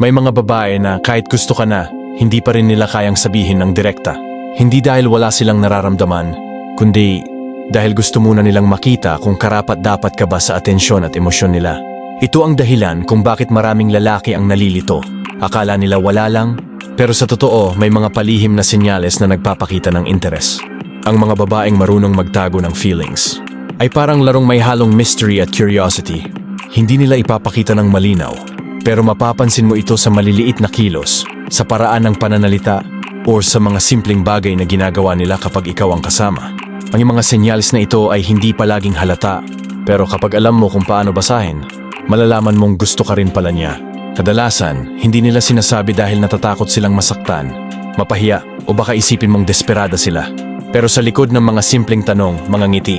May mga babae na kahit gusto ka na, hindi pa rin nila kayang sabihin ng direkta. Hindi dahil wala silang nararamdaman, kundi dahil gusto muna nilang makita kung karapat dapat ka ba sa atensyon at emosyon nila. Ito ang dahilan kung bakit maraming lalaki ang nalilito. Akala nila wala lang, pero sa totoo may mga palihim na senyales na nagpapakita ng interes. Ang mga babaeng marunong magtago ng feelings ay parang larong may halong mystery at curiosity. Hindi nila ipapakita ng malinaw, pero mapapansin mo ito sa maliliit na kilos, sa paraan ng pananalita, o sa mga simpleng bagay na ginagawa nila kapag ikaw ang kasama. Ang mga senyales na ito ay hindi palaging halata, pero kapag alam mo kung paano basahin, malalaman mong gusto ka rin pala niya. Kadalasan, hindi nila sinasabi dahil natatakot silang masaktan, mapahiya o baka isipin mong desperada sila. Pero sa likod ng mga simpleng tanong, mga ngiti,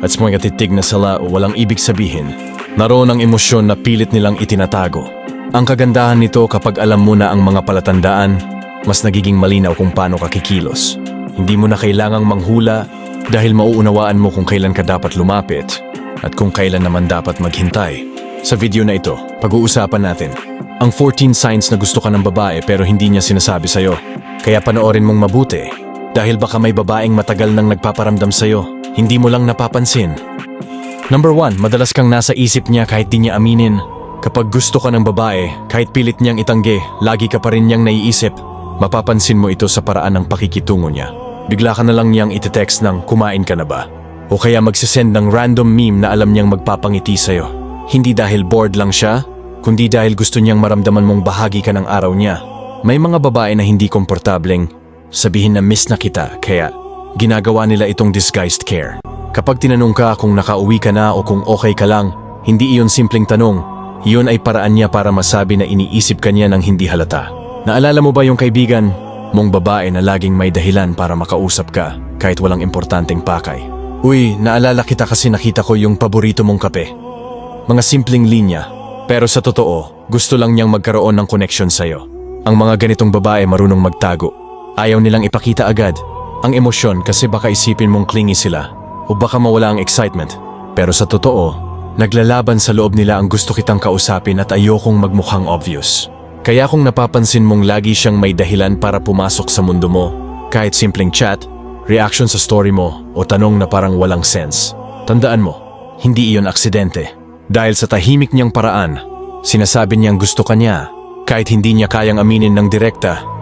at mga titig na sala o walang ibig sabihin, naroon ang emosyon na pilit nilang itinatago. Ang kagandahan nito kapag alam mo na ang mga palatandaan, mas nagiging malinaw kung paano ka kikilos. Hindi mo na kailangang manghula dahil mauunawaan mo kung kailan ka dapat lumapit at kung kailan naman dapat maghintay. Sa video na ito, pag-uusapan natin ang 14 signs na gusto ka ng babae pero hindi niya sinasabi sa'yo. Kaya panoorin mong mabuti dahil baka may babaeng matagal nang nagpaparamdam sa'yo, hindi mo lang napapansin. Number 1, madalas kang nasa isip niya kahit di niya aminin. Kapag gusto ka ng babae, kahit pilit niyang itanggi, lagi ka pa rin niyang naiisip. Mapapansin mo ito sa paraan ng pakikitungo niya. Bigla ka na lang niyang itetext ng kumain ka na ba? O kaya magsisend ng random meme na alam niyang magpapangiti sa'yo. Hindi dahil bored lang siya, kundi dahil gusto niyang maramdaman mong bahagi ka ng araw niya. May mga babae na hindi komportableng sabihin na miss na kita kaya ginagawa nila itong disguised care. Kapag tinanong ka kung nakauwi ka na o kung okay ka lang, hindi iyon simpleng tanong. Iyon ay paraan niya para masabi na iniisip ka niya ng hindi halata. Naalala mo ba yung kaibigan mong babae na laging may dahilan para makausap ka kahit walang importanteng pakay? Uy, naalala kita kasi nakita ko yung paborito mong kape. Mga simpleng linya, pero sa totoo, gusto lang niyang magkaroon ng connection sa'yo. Ang mga ganitong babae marunong magtago. Ayaw nilang ipakita agad ang emosyon kasi baka isipin mong clingy sila o baka mawala ang excitement. Pero sa totoo, naglalaban sa loob nila ang gusto kitang kausapin at ayokong magmukhang obvious. Kaya kung napapansin mong lagi siyang may dahilan para pumasok sa mundo mo, kahit simpleng chat, reaction sa story mo o tanong na parang walang sense, tandaan mo, hindi iyon aksidente. Dahil sa tahimik niyang paraan, sinasabi niyang gusto ka niya kahit hindi niya kayang aminin ng direkta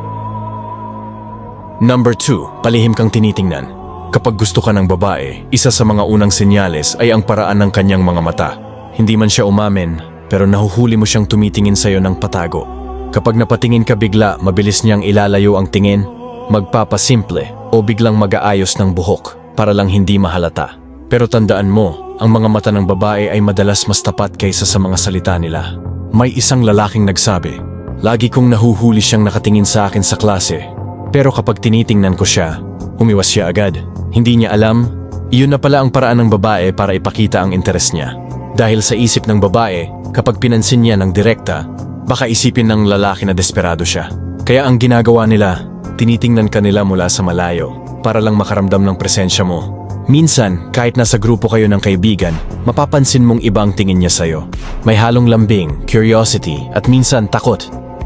Number 2, palihim kang tinitingnan. Kapag gusto ka ng babae, isa sa mga unang senyales ay ang paraan ng kanyang mga mata. Hindi man siya umamin, pero nahuhuli mo siyang tumitingin sa'yo ng patago. Kapag napatingin ka bigla, mabilis niyang ilalayo ang tingin, magpapasimple o biglang mag-aayos ng buhok para lang hindi mahalata. Pero tandaan mo, ang mga mata ng babae ay madalas mas tapat kaysa sa mga salita nila. May isang lalaking nagsabi, Lagi kong nahuhuli siyang nakatingin sa akin sa klase pero kapag tinitingnan ko siya, umiwas siya agad. Hindi niya alam, iyon na pala ang paraan ng babae para ipakita ang interes niya. Dahil sa isip ng babae, kapag pinansin niya ng direkta, baka isipin ng lalaki na desperado siya. Kaya ang ginagawa nila, tinitingnan ka nila mula sa malayo para lang makaramdam ng presensya mo. Minsan, kahit nasa grupo kayo ng kaibigan, mapapansin mong iba ang tingin niya sa'yo. May halong lambing, curiosity, at minsan takot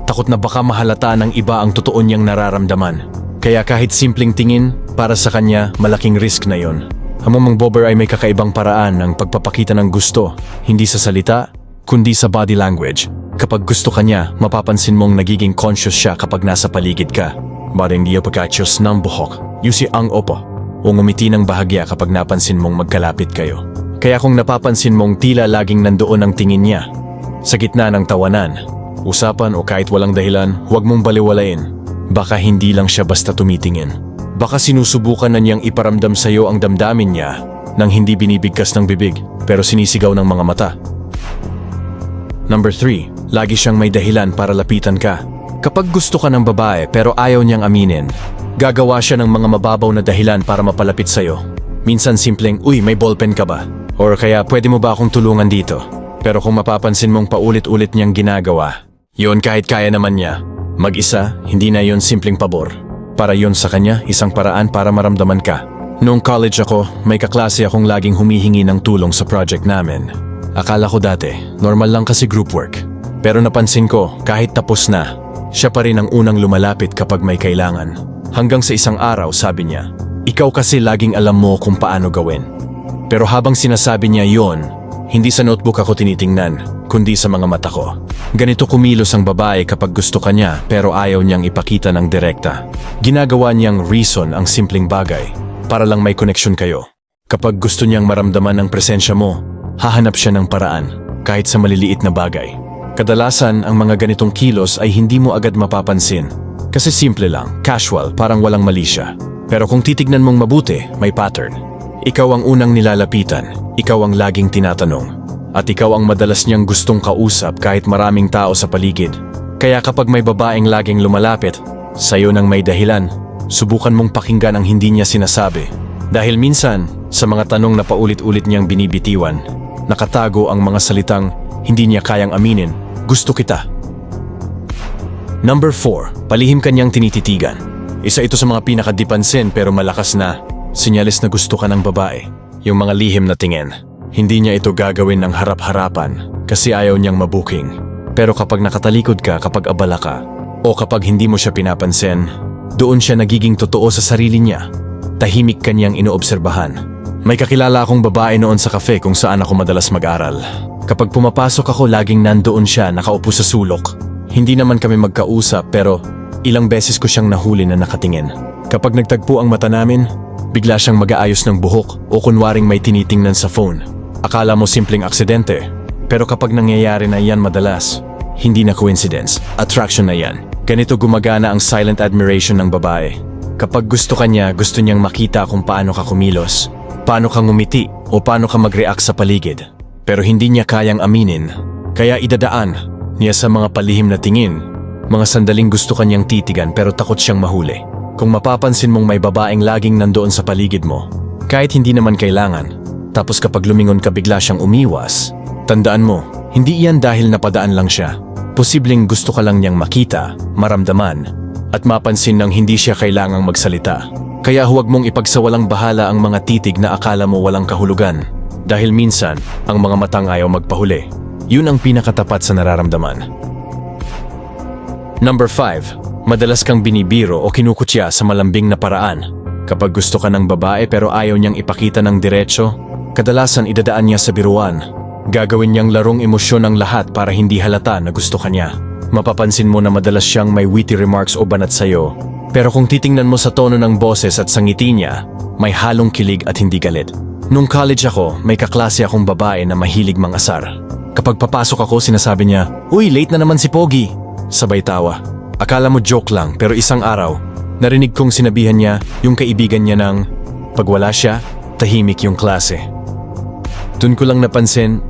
Takot na baka mahalata ng iba ang totoo niyang nararamdaman. Kaya kahit simpleng tingin, para sa kanya, malaking risk na yon. Ang mamang Bobber ay may kakaibang paraan ng pagpapakita ng gusto, hindi sa salita, kundi sa body language. Kapag gusto ka niya, mapapansin mong nagiging conscious siya kapag nasa paligid ka. Maring di pagkatyos ng buhok, yusi ang opo, o ngumiti ng bahagya kapag napansin mong magkalapit kayo. Kaya kung napapansin mong tila laging nandoon ang tingin niya, sa gitna ng tawanan, Usapan o kahit walang dahilan, huwag mong baliwalain. Baka hindi lang siya basta tumitingin. Baka sinusubukan na niyang iparamdam sa iyo ang damdamin niya nang hindi binibigkas ng bibig pero sinisigaw ng mga mata. Number 3. Lagi siyang may dahilan para lapitan ka. Kapag gusto ka ng babae pero ayaw niyang aminin, gagawa siya ng mga mababaw na dahilan para mapalapit sa iyo. Minsan simpleng, uy may ballpen ka ba? Or kaya pwede mo ba akong tulungan dito? Pero kung mapapansin mong paulit-ulit niyang ginagawa, Yon kahit kaya naman niya. Mag-isa, hindi na yon simpleng pabor. Para yon sa kanya, isang paraan para maramdaman ka. Noong college ako, may kaklase akong laging humihingi ng tulong sa project namin. Akala ko dati, normal lang kasi group work. Pero napansin ko, kahit tapos na, siya pa rin ang unang lumalapit kapag may kailangan. Hanggang sa isang araw, sabi niya, ikaw kasi laging alam mo kung paano gawin. Pero habang sinasabi niya yon, hindi sa notebook ako tinitingnan, kundi sa mga mata ko. Ganito kumilos ang babae kapag gusto ka niya pero ayaw niyang ipakita ng direkta. Ginagawa niyang reason ang simpleng bagay para lang may connection kayo. Kapag gusto niyang maramdaman ang presensya mo, hahanap siya ng paraan kahit sa maliliit na bagay. Kadalasan ang mga ganitong kilos ay hindi mo agad mapapansin kasi simple lang, casual, parang walang mali siya. Pero kung titignan mong mabuti, may pattern. Ikaw ang unang nilalapitan, ikaw ang laging tinatanong, at ikaw ang madalas niyang gustong kausap kahit maraming tao sa paligid. Kaya kapag may babaeng laging lumalapit, sa'yo nang may dahilan, subukan mong pakinggan ang hindi niya sinasabi. Dahil minsan, sa mga tanong na paulit-ulit niyang binibitiwan, nakatago ang mga salitang hindi niya kayang aminin, gusto kita. Number 4, palihim kanyang tinititigan. Isa ito sa mga pinakadipansin pero malakas na sinyalis na gusto ka ng babae. Yung mga lihim na tingin. Hindi niya ito gagawin ng harap-harapan kasi ayaw niyang mabuking. Pero kapag nakatalikod ka kapag abala ka o kapag hindi mo siya pinapansin, doon siya nagiging totoo sa sarili niya. Tahimik kanyang inoobserbahan. May kakilala akong babae noon sa kafe kung saan ako madalas mag-aral. Kapag pumapasok ako, laging nandoon siya nakaupo sa sulok. Hindi naman kami magkausap pero ilang beses ko siyang nahuli na nakatingin. Kapag nagtagpo ang mata namin, bigla siyang mag-aayos ng buhok o kunwaring may tinitingnan sa phone. Akala mo simpleng aksidente, pero kapag nangyayari na yan madalas, hindi na coincidence, attraction na yan. Ganito gumagana ang silent admiration ng babae. Kapag gusto ka niya, gusto niyang makita kung paano ka kumilos, paano ka ngumiti o paano ka mag-react sa paligid. Pero hindi niya kayang aminin, kaya idadaan niya sa mga palihim na tingin, mga sandaling gusto kanyang titigan pero takot siyang mahuli. Kung mapapansin mong may babaeng laging nandoon sa paligid mo, kahit hindi naman kailangan, tapos kapag lumingon ka bigla siyang umiwas, tandaan mo, hindi iyan dahil napadaan lang siya. Posibleng gusto ka lang niyang makita, maramdaman, at mapansin nang hindi siya kailangang magsalita. Kaya huwag mong ipagsawalang bahala ang mga titig na akala mo walang kahulugan. Dahil minsan, ang mga matang ayaw magpahuli. Yun ang pinakatapat sa nararamdaman. Number 5. Madalas kang binibiro o kinukutya sa malambing na paraan. Kapag gusto ka ng babae pero ayaw niyang ipakita ng diretsyo, kadalasan idadaan niya sa biruan. Gagawin niyang larong emosyon ang lahat para hindi halata na gusto ka niya. Mapapansin mo na madalas siyang may witty remarks o banat sa'yo. Pero kung titingnan mo sa tono ng boses at sa ngiti niya, may halong kilig at hindi galit. Nung college ako, may kaklase akong babae na mahilig mangasar. Kapag papasok ako, sinasabi niya, Uy, late na naman si Pogi. Sabay tawa. Akala mo joke lang, pero isang araw, narinig kong sinabihan niya yung kaibigan niya ng, pag wala siya, tahimik yung klase. Doon ko lang napansin,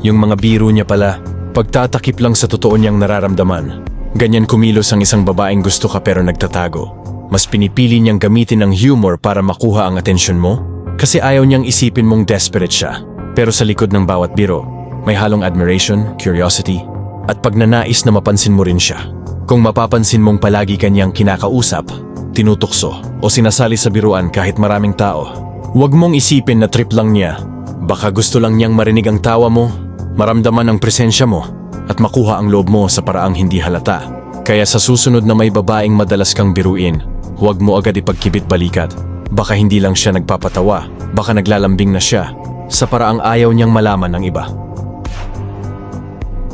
yung mga biro niya pala, pagtatakip lang sa totoo niyang nararamdaman. Ganyan kumilos ang isang babaeng gusto ka pero nagtatago. Mas pinipili niyang gamitin ang humor para makuha ang atensyon mo kasi ayaw niyang isipin mong desperate siya. Pero sa likod ng bawat biro, may halong admiration, curiosity, at pagnanais na mapansin mo rin siya. Kung mapapansin mong palagi kanyang kinakausap, tinutukso o sinasali sa biruan kahit maraming tao, huwag mong isipin na trip lang niya. Baka gusto lang niyang marinig ang tawa mo, maramdaman ang presensya mo, at makuha ang loob mo sa paraang hindi halata. Kaya sa susunod na may babaeng madalas kang biruin, huwag mo agad ipagkibit balikat. Baka hindi lang siya nagpapatawa, baka naglalambing na siya, sa paraang ayaw niyang malaman ng iba.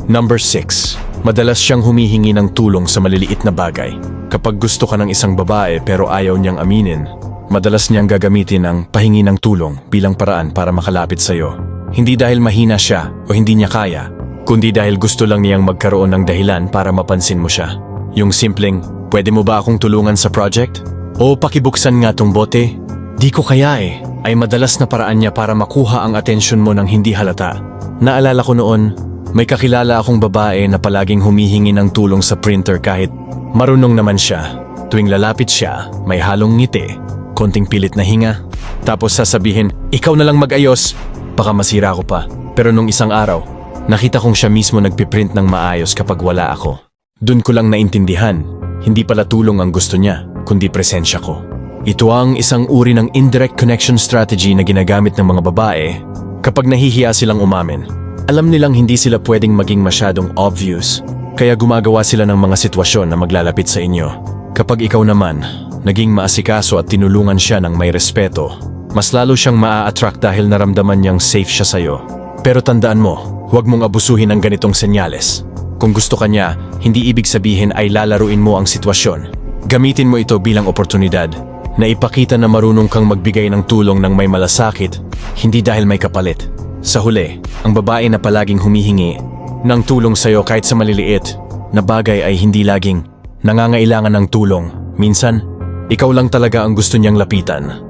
Number 6. Madalas siyang humihingi ng tulong sa maliliit na bagay. Kapag gusto ka ng isang babae pero ayaw niyang aminin, madalas niyang gagamitin ang pahingi ng tulong bilang paraan para makalapit sa iyo. Hindi dahil mahina siya o hindi niya kaya, kundi dahil gusto lang niyang magkaroon ng dahilan para mapansin mo siya. Yung simpleng, pwede mo ba akong tulungan sa project? O pakibuksan nga tong bote? Di ko kaya eh, ay madalas na paraan niya para makuha ang atensyon mo ng hindi halata. Naalala ko noon, may kakilala akong babae na palaging humihingi ng tulong sa printer kahit marunong naman siya. Tuwing lalapit siya, may halong ngiti, konting pilit na hinga. Tapos sasabihin, ikaw na lang mag-ayos. Baka masira ko pa. Pero nung isang araw, nakita kong siya mismo nagpiprint ng maayos kapag wala ako. Doon ko lang naintindihan, hindi pala tulong ang gusto niya, kundi presensya ko. Ito ang isang uri ng indirect connection strategy na ginagamit ng mga babae kapag nahihiya silang umamin. Alam nilang hindi sila pwedeng maging masyadong obvious, kaya gumagawa sila ng mga sitwasyon na maglalapit sa inyo. Kapag ikaw naman, naging maasikaso at tinulungan siya ng may respeto, mas lalo siyang maa-attract dahil naramdaman niyang safe siya sa'yo. Pero tandaan mo, huwag mong abusuhin ang ganitong senyales. Kung gusto ka niya, hindi ibig sabihin ay lalaruin mo ang sitwasyon. Gamitin mo ito bilang oportunidad na ipakita na marunong kang magbigay ng tulong ng may malasakit, hindi dahil may kapalit. Sa huli, ang babae na palaging humihingi ng tulong sa'yo kahit sa maliliit na bagay ay hindi laging nangangailangan ng tulong. Minsan, ikaw lang talaga ang gusto niyang lapitan.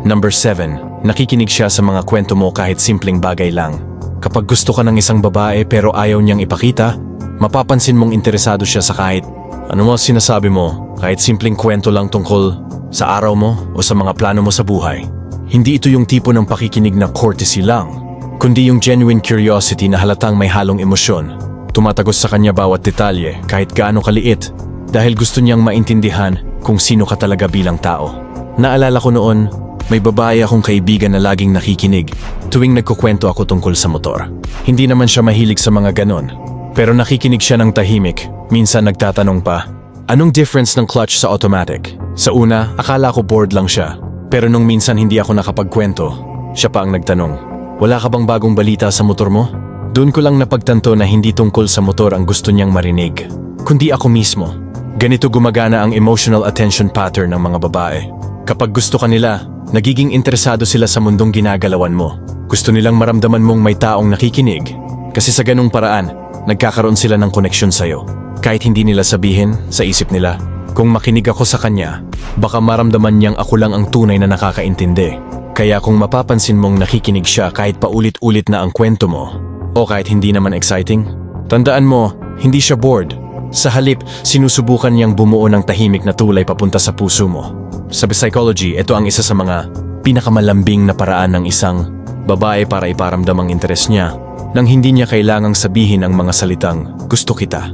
Number 7. Nakikinig siya sa mga kwento mo kahit simpleng bagay lang. Kapag gusto ka ng isang babae pero ayaw niyang ipakita, mapapansin mong interesado siya sa kahit ano mo sinasabi mo, kahit simpleng kwento lang tungkol sa araw mo o sa mga plano mo sa buhay. Hindi ito yung tipo ng pakikinig na courtesy lang, kundi yung genuine curiosity na halatang may halong emosyon. Tumatagos sa kanya bawat detalye kahit gaano kaliit dahil gusto niyang maintindihan kung sino ka talaga bilang tao. Naalala ko noon, may babae akong kaibigan na laging nakikinig tuwing nagkukwento ako tungkol sa motor. Hindi naman siya mahilig sa mga ganon, pero nakikinig siya ng tahimik. Minsan nagtatanong pa, anong difference ng clutch sa automatic? Sa una, akala ko bored lang siya. Pero nung minsan hindi ako nakapagkwento, siya pa ang nagtanong, wala ka bang bagong balita sa motor mo? Doon ko lang napagtanto na hindi tungkol sa motor ang gusto niyang marinig, kundi ako mismo. Ganito gumagana ang emotional attention pattern ng mga babae. Kapag gusto ka nila, nagiging interesado sila sa mundong ginagalawan mo. Gusto nilang maramdaman mong may taong nakikinig. Kasi sa ganung paraan, nagkakaroon sila ng koneksyon sa'yo. Kahit hindi nila sabihin, sa isip nila, kung makinig ako sa kanya, baka maramdaman niyang ako lang ang tunay na nakakaintindi. Kaya kung mapapansin mong nakikinig siya kahit paulit-ulit na ang kwento mo, o kahit hindi naman exciting, tandaan mo, hindi siya bored. Sa halip, sinusubukan niyang bumuo ng tahimik na tulay papunta sa puso mo. Sa psychology, ito ang isa sa mga pinakamalambing na paraan ng isang babae para iparamdam ang interes niya nang hindi niya kailangang sabihin ang mga salitang gusto kita.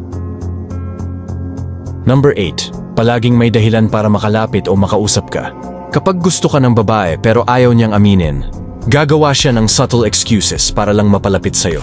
Number 8. Palaging may dahilan para makalapit o makausap ka. Kapag gusto ka ng babae pero ayaw niyang aminin, gagawa siya ng subtle excuses para lang mapalapit sa'yo.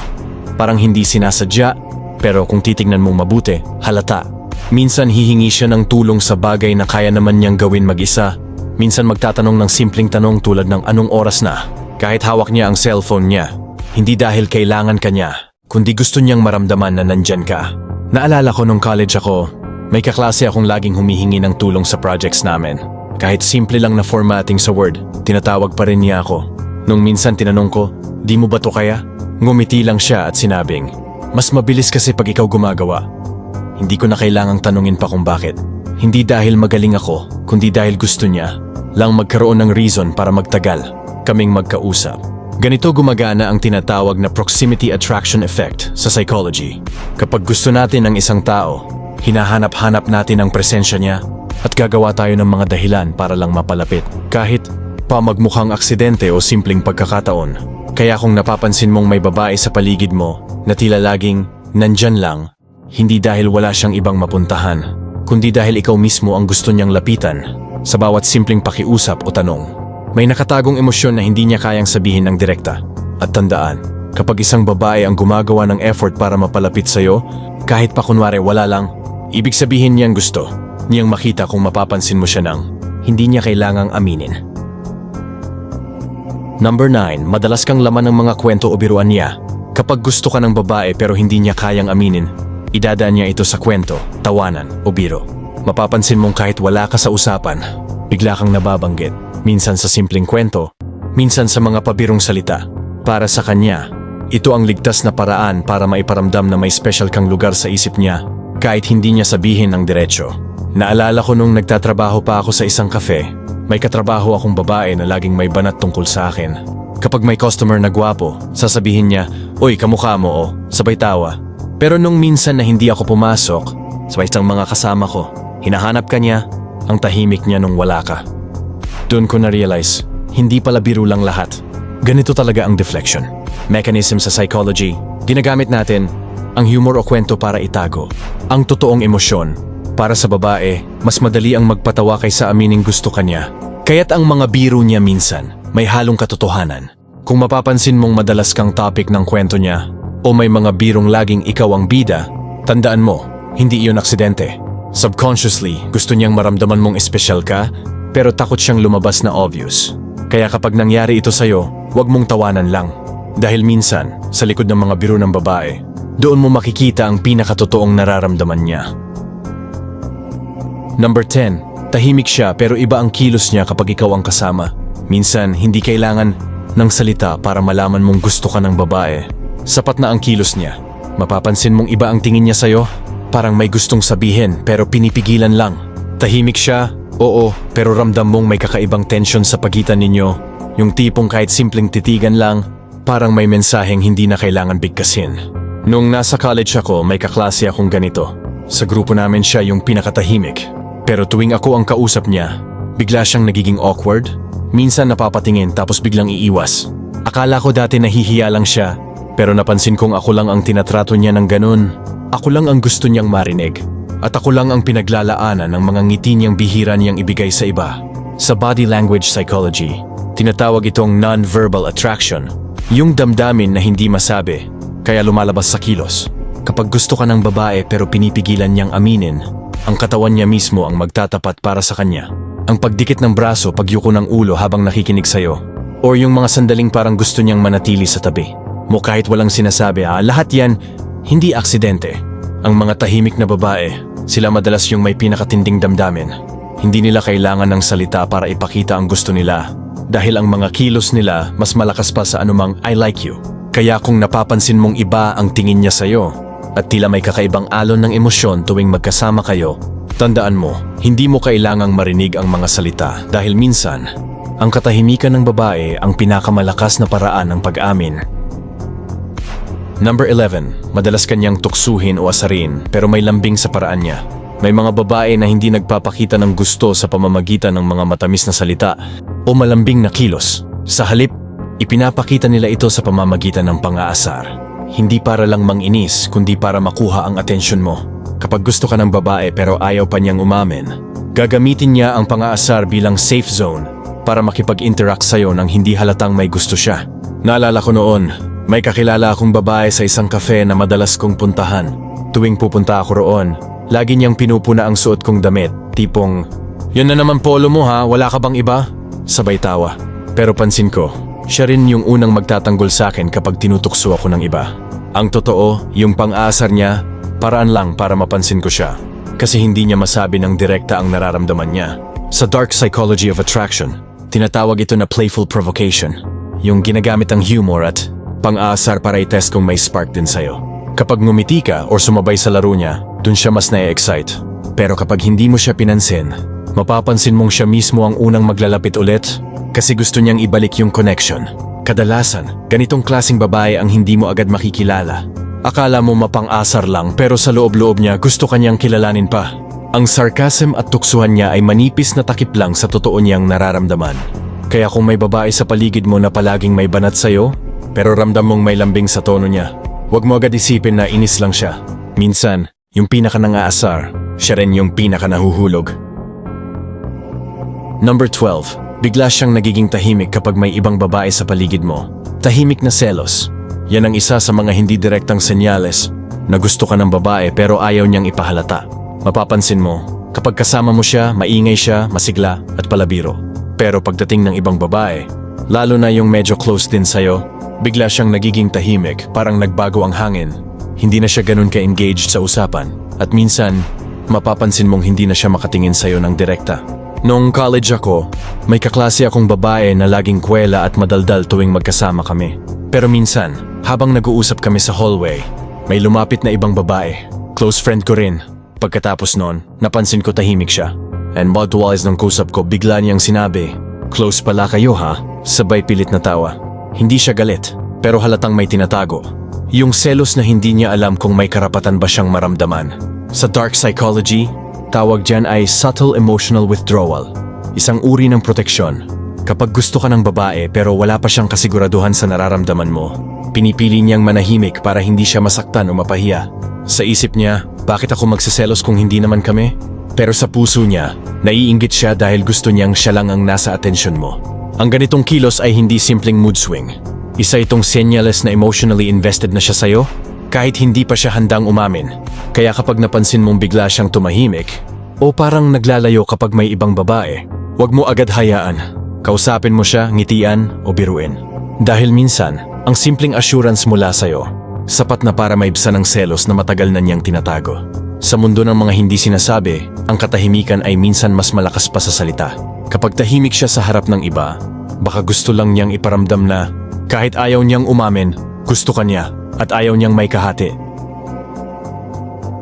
Parang hindi sinasadya, pero kung titignan mong mabuti, halata. Minsan hihingi siya ng tulong sa bagay na kaya naman niyang gawin mag-isa. Minsan magtatanong ng simpleng tanong tulad ng anong oras na. Kahit hawak niya ang cellphone niya, hindi dahil kailangan ka niya, kundi gusto niyang maramdaman na nandyan ka. Naalala ko nung college ako, may kaklase akong laging humihingi ng tulong sa projects namin. Kahit simple lang na formatting sa Word, tinatawag pa rin niya ako. Nung minsan tinanong ko, di mo ba to kaya? Ngumiti lang siya at sinabing, mas mabilis kasi pag ikaw gumagawa. Hindi ko na kailangang tanungin pa kung bakit. Hindi dahil magaling ako, kundi dahil gusto niya lang magkaroon ng reason para magtagal, kaming magkausap. Ganito gumagana ang tinatawag na proximity attraction effect sa psychology. Kapag gusto natin ng isang tao, hinahanap-hanap natin ang presensya niya at gagawa tayo ng mga dahilan para lang mapalapit. Kahit pa magmukhang aksidente o simpleng pagkakataon. Kaya kung napapansin mong may babae sa paligid mo na tila laging nandyan lang, hindi dahil wala siyang ibang mapuntahan, kundi dahil ikaw mismo ang gusto niyang lapitan sa bawat simpleng pakiusap o tanong. May nakatagong emosyon na hindi niya kayang sabihin ng direkta. At tandaan, kapag isang babae ang gumagawa ng effort para mapalapit sa'yo, kahit pa kunwari wala lang, ibig sabihin niyang gusto, niyang makita kung mapapansin mo siya nang hindi niya kailangang aminin. Number 9, madalas kang laman ng mga kwento o biruan niya. Kapag gusto ka ng babae pero hindi niya kayang aminin, idadaan niya ito sa kwento, tawanan o biro. Mapapansin mong kahit wala ka sa usapan, bigla kang nababanggit. Minsan sa simpleng kwento, minsan sa mga pabirong salita. Para sa kanya, ito ang ligtas na paraan para maiparamdam na may special kang lugar sa isip niya kahit hindi niya sabihin ng diretsyo. Naalala ko nung nagtatrabaho pa ako sa isang kafe, may katrabaho akong babae na laging may banat tungkol sa akin. Kapag may customer na gwapo, sasabihin niya, Uy, kamukha mo o, sabay tawa. Pero nung minsan na hindi ako pumasok, sabay isang mga kasama ko, hinahanap ka niya, ang tahimik niya nung wala ka. Doon ko na-realize, hindi pala biro lang lahat. Ganito talaga ang deflection. Mechanism sa psychology, ginagamit natin ang humor o kwento para itago. Ang totoong emosyon. Para sa babae, mas madali ang magpatawa kaysa amining gusto kanya. Kaya't ang mga biro niya minsan, may halong katotohanan. Kung mapapansin mong madalas kang topic ng kwento niya o may mga birong laging ikaw ang bida, tandaan mo, hindi iyon aksidente. Subconsciously, gusto niyang maramdaman mong espesyal ka, pero takot siyang lumabas na obvious. Kaya kapag nangyari ito sa'yo, huwag mong tawanan lang. Dahil minsan, sa likod ng mga biro ng babae, doon mo makikita ang pinakatotoong nararamdaman niya. Number 10. Tahimik siya pero iba ang kilos niya kapag ikaw ang kasama. Minsan, hindi kailangan ng salita para malaman mong gusto ka ng babae. Sapat na ang kilos niya. Mapapansin mong iba ang tingin niya sa'yo. Parang may gustong sabihin pero pinipigilan lang. Tahimik siya, oo, pero ramdam mong may kakaibang tension sa pagitan ninyo. Yung tipong kahit simpleng titigan lang, parang may mensaheng hindi na kailangan bigkasin. Nung nasa college ako, may kaklase akong ganito. Sa grupo namin siya yung pinakatahimik. Pero tuwing ako ang kausap niya, bigla siyang nagiging awkward. Minsan napapatingin tapos biglang iiwas. Akala ko dati nahihiya lang siya, pero napansin kong ako lang ang tinatrato niya ng ganun. Ako lang ang gusto niyang marinig. At ako lang ang pinaglalaanan ng mga ngiti niyang bihira niyang ibigay sa iba. Sa body language psychology, tinatawag itong non-verbal attraction. Yung damdamin na hindi masabi, kaya lumalabas sa kilos. Kapag gusto ka ng babae pero pinipigilan niyang aminin, ang katawan niya mismo ang magtatapat para sa kanya. Ang pagdikit ng braso pagyuko ng ulo habang nakikinig sa'yo. Or yung mga sandaling parang gusto niyang manatili sa tabi. Mo kahit walang sinasabi, ah, lahat yan, hindi aksidente. Ang mga tahimik na babae, sila madalas yung may pinakatinding damdamin. Hindi nila kailangan ng salita para ipakita ang gusto nila. Dahil ang mga kilos nila mas malakas pa sa anumang I like you. Kaya kung napapansin mong iba ang tingin niya sa'yo, at tila may kakaibang alon ng emosyon tuwing magkasama kayo, tandaan mo, hindi mo kailangang marinig ang mga salita dahil minsan, ang katahimikan ng babae ang pinakamalakas na paraan ng pag-amin. Number 11. Madalas kanyang tuksuhin o asarin pero may lambing sa paraan niya. May mga babae na hindi nagpapakita ng gusto sa pamamagitan ng mga matamis na salita o malambing na kilos. Sa halip, ipinapakita nila ito sa pamamagitan ng pang-aasar. Hindi para lang manginis, kundi para makuha ang atensyon mo. Kapag gusto ka ng babae pero ayaw pa niyang umamin, gagamitin niya ang pang-aasar bilang safe zone para makipag-interact sa'yo nang hindi halatang may gusto siya. Naalala ko noon, may kakilala akong babae sa isang kafe na madalas kong puntahan. Tuwing pupunta ako roon, lagi niyang pinupuna ang suot kong damit, tipong, Yun na naman polo mo ha, wala ka bang iba? Sabay tawa. Pero pansin ko, siya rin yung unang magtatanggol sa akin kapag tinutukso ako ng iba. Ang totoo, yung pang-aasar niya, paraan lang para mapansin ko siya. Kasi hindi niya masabi ng direkta ang nararamdaman niya. Sa Dark Psychology of Attraction, tinatawag ito na playful provocation. Yung ginagamit ang humor at pang-aasar para i-test kung may spark din sa'yo. Kapag ngumiti ka or sumabay sa laro niya, dun siya mas na-excite. Pero kapag hindi mo siya pinansin, mapapansin mong siya mismo ang unang maglalapit ulit kasi gusto niyang ibalik yung connection. Kadalasan, ganitong klasing babae ang hindi mo agad makikilala. Akala mo mapang-asar lang pero sa loob-loob niya gusto kanyang kilalanin pa. Ang sarcasm at tuksuhan niya ay manipis na takip lang sa totoo niyang nararamdaman. Kaya kung may babae sa paligid mo na palaging may banat sa'yo, pero ramdam mong may lambing sa tono niya, huwag mo agad isipin na inis lang siya. Minsan, yung pinaka nangaasar, siya rin yung pinaka nahuhulog. Number 12. Bigla siyang nagiging tahimik kapag may ibang babae sa paligid mo. Tahimik na selos. Yan ang isa sa mga hindi direktang senyales na gusto ka ng babae pero ayaw niyang ipahalata. Mapapansin mo, kapag kasama mo siya, maingay siya, masigla at palabiro. Pero pagdating ng ibang babae, lalo na yung medyo close din sa'yo, bigla siyang nagiging tahimik, parang nagbago ang hangin. Hindi na siya ganun ka-engaged sa usapan. At minsan, mapapansin mong hindi na siya makatingin sa'yo ng direkta. Noong college ako, may kaklase akong babae na laging kwela at madaldal tuwing magkasama kami. Pero minsan, habang nag-uusap kami sa hallway, may lumapit na ibang babae. Close friend ko rin. Pagkatapos noon, napansin ko tahimik siya. And mouthwise ng kusap ko, bigla niyang sinabi, Close pala kayo ha? Sabay pilit na tawa. Hindi siya galit, pero halatang may tinatago. Yung selos na hindi niya alam kung may karapatan ba siyang maramdaman. Sa dark psychology, tawag dyan ay subtle emotional withdrawal. Isang uri ng proteksyon. Kapag gusto ka ng babae pero wala pa siyang kasiguraduhan sa nararamdaman mo, pinipili niyang manahimik para hindi siya masaktan o mapahiya. Sa isip niya, bakit ako magsiselos kung hindi naman kami? Pero sa puso niya, naiinggit siya dahil gusto niyang siya lang ang nasa atensyon mo. Ang ganitong kilos ay hindi simpleng mood swing. Isa itong senyales na emotionally invested na siya sa'yo kahit hindi pa siya handang umamin. Kaya kapag napansin mong bigla siyang tumahimik o parang naglalayo kapag may ibang babae, huwag mo agad hayaan. Kausapin mo siya, ngitian o biruin. Dahil minsan, ang simpleng assurance mula sa'yo, sapat na para maibsan ang selos na matagal na niyang tinatago. Sa mundo ng mga hindi sinasabi, ang katahimikan ay minsan mas malakas pa sa salita. Kapag tahimik siya sa harap ng iba, baka gusto lang niyang iparamdam na kahit ayaw niyang umamin, gusto ka niya at ayaw niyang may kahati.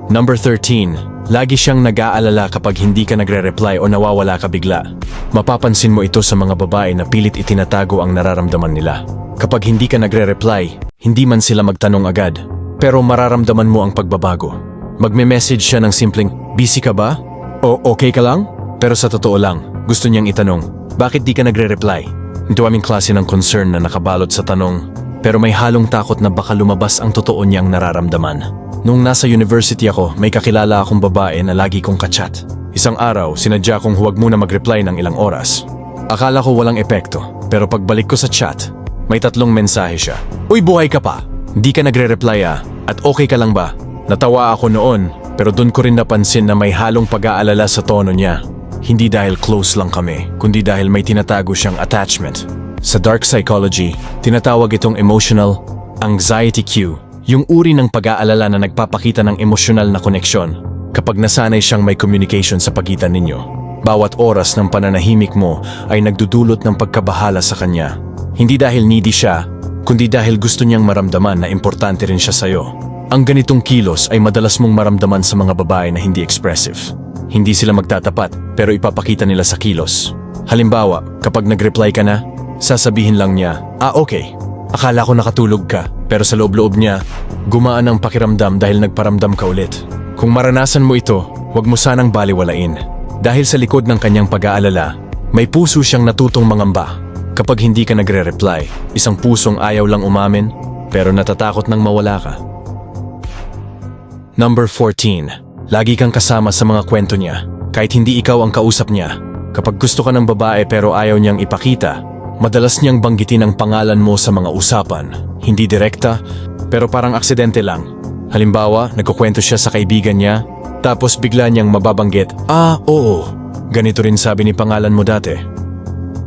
Number 13. Lagi siyang nag-aalala kapag hindi ka nagre-reply o nawawala ka bigla. Mapapansin mo ito sa mga babae na pilit itinatago ang nararamdaman nila. Kapag hindi ka nagre-reply, hindi man sila magtanong agad, pero mararamdaman mo ang pagbabago. Magme-message siya ng simpleng, busy ka ba? O okay ka lang? Pero sa totoo lang, gusto niyang itanong, bakit di ka nagre-reply? Ito aming klase ng concern na nakabalot sa tanong, pero may halong takot na baka lumabas ang totoo niyang nararamdaman. Nung nasa university ako, may kakilala akong babae na lagi kong kachat. Isang araw, sinadya kong huwag muna mag-reply ng ilang oras. Akala ko walang epekto, pero pagbalik ko sa chat, may tatlong mensahe siya. Uy, buhay ka pa! Di ka nagre-reply ah, at okay ka lang ba? Natawa ako noon, pero doon ko rin napansin na may halong pag-aalala sa tono niya. Hindi dahil close lang kami, kundi dahil may tinatago siyang attachment. Sa dark psychology, tinatawag itong emotional anxiety cue, yung uri ng pag-aalala na nagpapakita ng emosyonal na koneksyon kapag nasanay siyang may communication sa pagitan ninyo. Bawat oras ng pananahimik mo ay nagdudulot ng pagkabahala sa kanya. Hindi dahil needy siya, kundi dahil gusto niyang maramdaman na importante rin siya sa'yo. Ang ganitong kilos ay madalas mong maramdaman sa mga babae na hindi expressive. Hindi sila magtatapat pero ipapakita nila sa kilos. Halimbawa, kapag nag-reply ka na, sasabihin lang niya, ah okay, akala ko nakatulog ka, pero sa loob-loob niya, gumaan ang pakiramdam dahil nagparamdam ka ulit. Kung maranasan mo ito, huwag mo sanang baliwalain. Dahil sa likod ng kanyang pag-aalala, may puso siyang natutong mangamba. Kapag hindi ka nagre-reply, isang pusong ayaw lang umamin, pero natatakot nang mawala ka. Number 14. Lagi kang kasama sa mga kwento niya, kahit hindi ikaw ang kausap niya. Kapag gusto ka ng babae pero ayaw niyang ipakita, madalas niyang banggitin ang pangalan mo sa mga usapan. Hindi direkta, pero parang aksidente lang. Halimbawa, nagkukwento siya sa kaibigan niya, tapos bigla niyang mababanggit, Ah, oo, ganito rin sabi ni pangalan mo dati.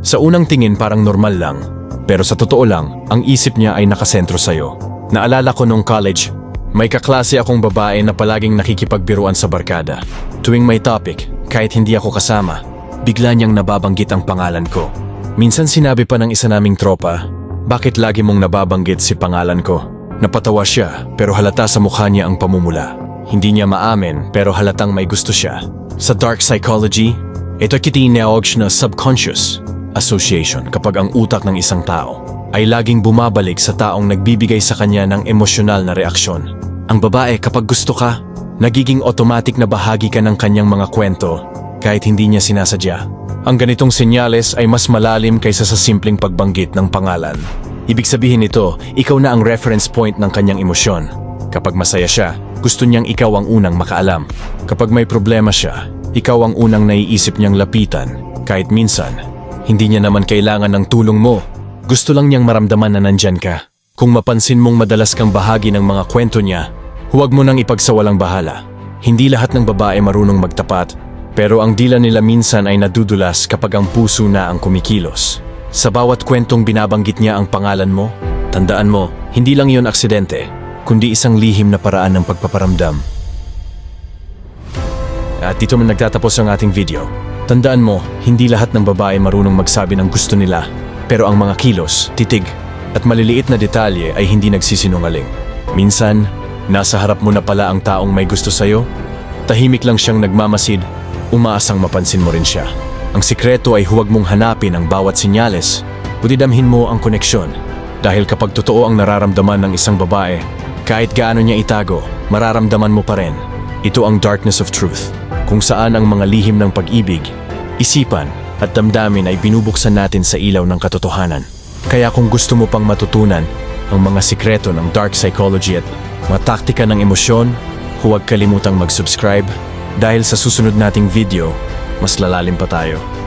Sa unang tingin parang normal lang, pero sa totoo lang, ang isip niya ay nakasentro sa'yo. Naalala ko nung college, may kaklase akong babae na palaging nakikipagbiruan sa barkada. Tuwing may topic, kahit hindi ako kasama, bigla niyang nababanggit ang pangalan ko. Minsan sinabi pa ng isa naming tropa, bakit lagi mong nababanggit si pangalan ko? Napatawa siya pero halata sa mukha niya ang pamumula. Hindi niya maamin pero halatang may gusto siya. Sa dark psychology, ito kitinawag na subconscious association kapag ang utak ng isang tao ay laging bumabalik sa taong nagbibigay sa kanya ng emosyonal na reaksyon. Ang babae kapag gusto ka, nagiging automatic na bahagi ka ng kanyang mga kwento kahit hindi niya sinasadya. Ang ganitong senyales ay mas malalim kaysa sa simpleng pagbanggit ng pangalan. Ibig sabihin nito, ikaw na ang reference point ng kanyang emosyon. Kapag masaya siya, gusto niyang ikaw ang unang makaalam. Kapag may problema siya, ikaw ang unang naiisip niyang lapitan. Kahit minsan, hindi niya naman kailangan ng tulong mo. Gusto lang niyang maramdaman na nandyan ka. Kung mapansin mong madalas kang bahagi ng mga kwento niya, huwag mo nang ipagsawalang bahala. Hindi lahat ng babae marunong magtapat, pero ang dila nila minsan ay nadudulas kapag ang puso na ang kumikilos. Sa bawat kwentong binabanggit niya ang pangalan mo, tandaan mo, hindi lang yon aksidente, kundi isang lihim na paraan ng pagpaparamdam. At dito man nagtatapos ang ating video. Tandaan mo, hindi lahat ng babae marunong magsabi ng gusto nila, pero ang mga kilos, titig, at maliliit na detalye ay hindi nagsisinungaling. Minsan, nasa harap mo na pala ang taong may gusto sa'yo, tahimik lang siyang nagmamasid, umaasang mapansin mo rin siya. Ang sikreto ay huwag mong hanapin ang bawat sinyales, kundi damhin mo ang koneksyon. Dahil kapag totoo ang nararamdaman ng isang babae, kahit gaano niya itago, mararamdaman mo pa rin. Ito ang darkness of truth, kung saan ang mga lihim ng pag-ibig, isipan at damdamin ay binubuksan natin sa ilaw ng katotohanan. Kaya kung gusto mo pang matutunan ang mga sikreto ng dark psychology at mga taktika ng emosyon, huwag kalimutang mag-subscribe dahil sa susunod nating video, mas lalalim pa tayo.